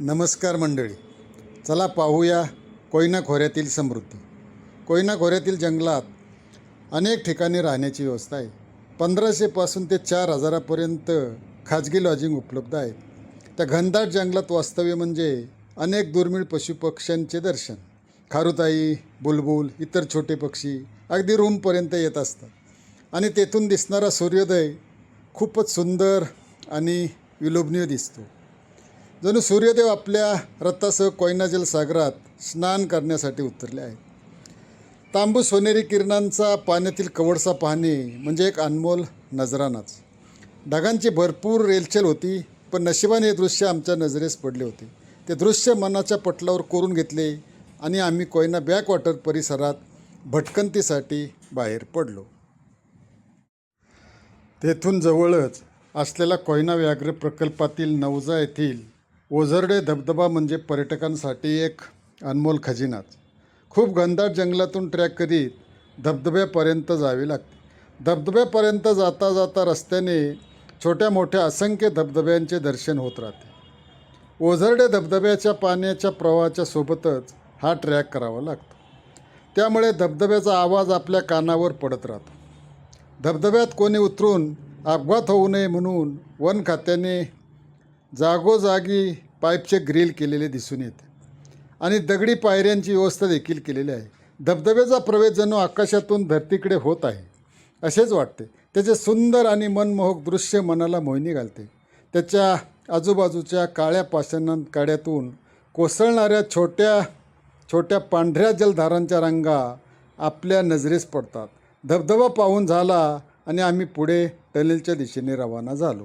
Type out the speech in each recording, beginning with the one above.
नमस्कार मंडळी. चला पाहूया कोयना खोऱ्यातील समृद्धी. कोयना खोऱ्यातील जंगलात अनेक ठिकाणी राहण्याची व्यवस्था आहे. पंधराशेपासून ते चार हजारापर्यंत खाजगी लॉजिंग उपलब्ध आहे त्या घनदाट जंगलात वास्तव्य म्हणजे अनेक दुर्मिळ पशुपक्ष्यांचे दर्शन. खारुताई बुलबुल इतर छोटे पक्षी अगदी रूमपर्यंत येत असतात. आणि तेथून दिसणारा सूर्योदय खूपच सुंदर आणि विलोभनीय दिसतो. जणू सूर्यदेव आपल्या रथासह कोयना जलसागरात स्नान करण्यासाठी उतरले आहेत. तांबू सोनेरी किरणांचा पाण्यातील कवडसा पाहणे म्हणजे एक अनमोल नजरानाच. ढगांची भरपूर रेलचेल होती पण नशिबाने हे दृश्य आमच्या नजरेस पडले होते. ते दृश्य मनाच्या पटलावर कोरून घेतले आणि आम्ही कोयना बॅकवॉटर परिसरात भटकंतीसाठी बाहेर पडलो. तेथून जवळच असलेला कोयना व्याघ्र प्रकल्पातील नवजा येथील ओझरडे धबधबा म्हणजे पर्यटकांसाठी एक अनमोल खजिनाच खूप घनदाट जंगलातून ट्रॅक करीत धबधब्यापर्यंत जावे लागते. धबधब्यापर्यंत जाता जाता रस्त्याने छोट्या मोठ्या असंख्य धबधब्यांचे दर्शन होत राहते. ओझरडे धबधब्याच्या पाण्याच्या प्रवाहाच्या सोबतच हा ट्रॅक करावा लागतो. त्यामुळे धबधब्याचा आवाज आपल्या कानावर पडत राहतो. धबधब्यात कोणी उतरून अपघात होऊ नये म्हणून वन खात्याने जागोजागी पाईपचे ग्रिल केलेले दिसून येते. आणि दगडी पायऱ्यांची व्यवस्था देखील केलेली आहे. धबधब्याचा प्रवेश जणू आकाशातून धरतीकडे होत आहे. असेच वाटते. त्याचे सुंदर आणि मनमोहक दृश्य मनाला मोहिनी घालते. त्याच्या आजूबाजूच्या काळ्या पाषाण काड्यातून कोसळणाऱ्या छोट्या छोट्या पांढऱ्या जलधारांच्या रंगा आपल्या नजरेस पडतात. धबधबा पाहून झाला आणि आम्ही पुढे टनेलच्या दिशेने रवाना झालो.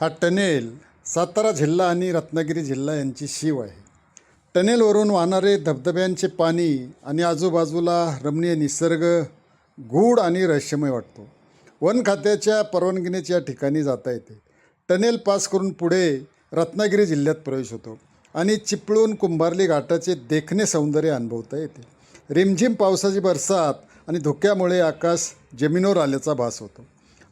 हा टनेल सातारा जिल्हा आणि रत्नागिरी जिल्हा यांची शिव आहे. टनेलवरून वाहणारे धबधब्यांचे पाणी आणि आजूबाजूला रमणीय निसर्ग गूढ आणि रहस्यमय वाटतो. वन खात्याच्या परवानगीनेच या ठिकाणी जाता येते. टनेल पास करून पुढे रत्नागिरी जिल्ह्यात प्रवेश होतो आणि चिपळून कुंभारली घाटाचे देखणे सौंदर्य अनुभवता येते. रिमझिम पावसाची बरसात आणि धुक्यामुळे आकाश जमिनीवर आल्याचा भास होतो.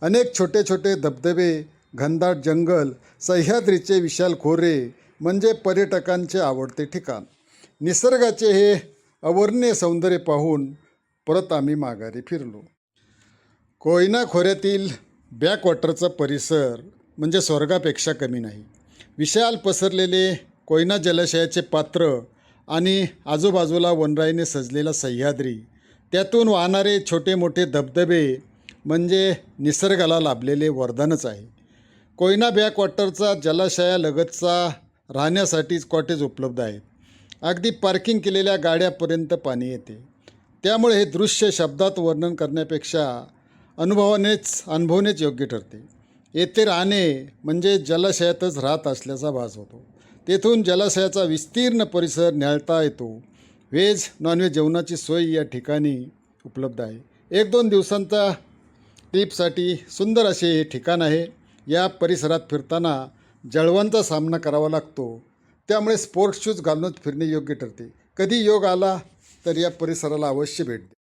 अनेक छोटे छोटे धबधबे घनदाट जंगल सह्याद्रीचे विशाल खोरे म्हणजे पर्यटकांचे आवडते ठिकाण. निसर्गाचे हे अवर्ण्य सौंदर्य पाहून परत आम्ही माघारी फिरलो. कोयना खोऱ्यातील बॅकवॉटरचा परिसर म्हणजे स्वर्गापेक्षा कमी नाही. विशाल पसरलेले कोयना जलाशयाचे पात्र आणि आजूबाजूला वनराईने सजलेला सह्याद्री त्यातून वाहणारे छोटे मोठे धबधबे म्हणजे निसर्गाला लाभलेले वरदानच आहे. कोयना बॅकवॉटरचा जलाशयालगतचा राहण्यासाठीच कॉटेज उपलब्ध आहेत अगदी पार्किंग केलेल्या गाड्यापर्यंत पाणी येते. त्यामुळे हे दृश्य शब्दात वर्णन करण्यापेक्षा अनुभवानेच अनुभवणेच योग्य ठरते. येथे राहणे म्हणजे जलाशयातच राहत असल्याचा भास होतो. तेथून जलाशयाचा विस्तीर्ण परिसर न्याळता येतो. व्हेज नॉनव्हेज जेवणाची सोय या ठिकाणी उपलब्ध आहे. एक दोन दिवसांचा ट्रीपसाठी सुंदर असे हे ठिकाण आहे. या परिसरात फिरताना जळवांचा सामना करावा लागतो. त्यामुळे स्पोर्ट्स शूज घालूनच फिरणे योग्य ठरते. कधी योग आला तर या परिसराला अवश्य भेट द्या.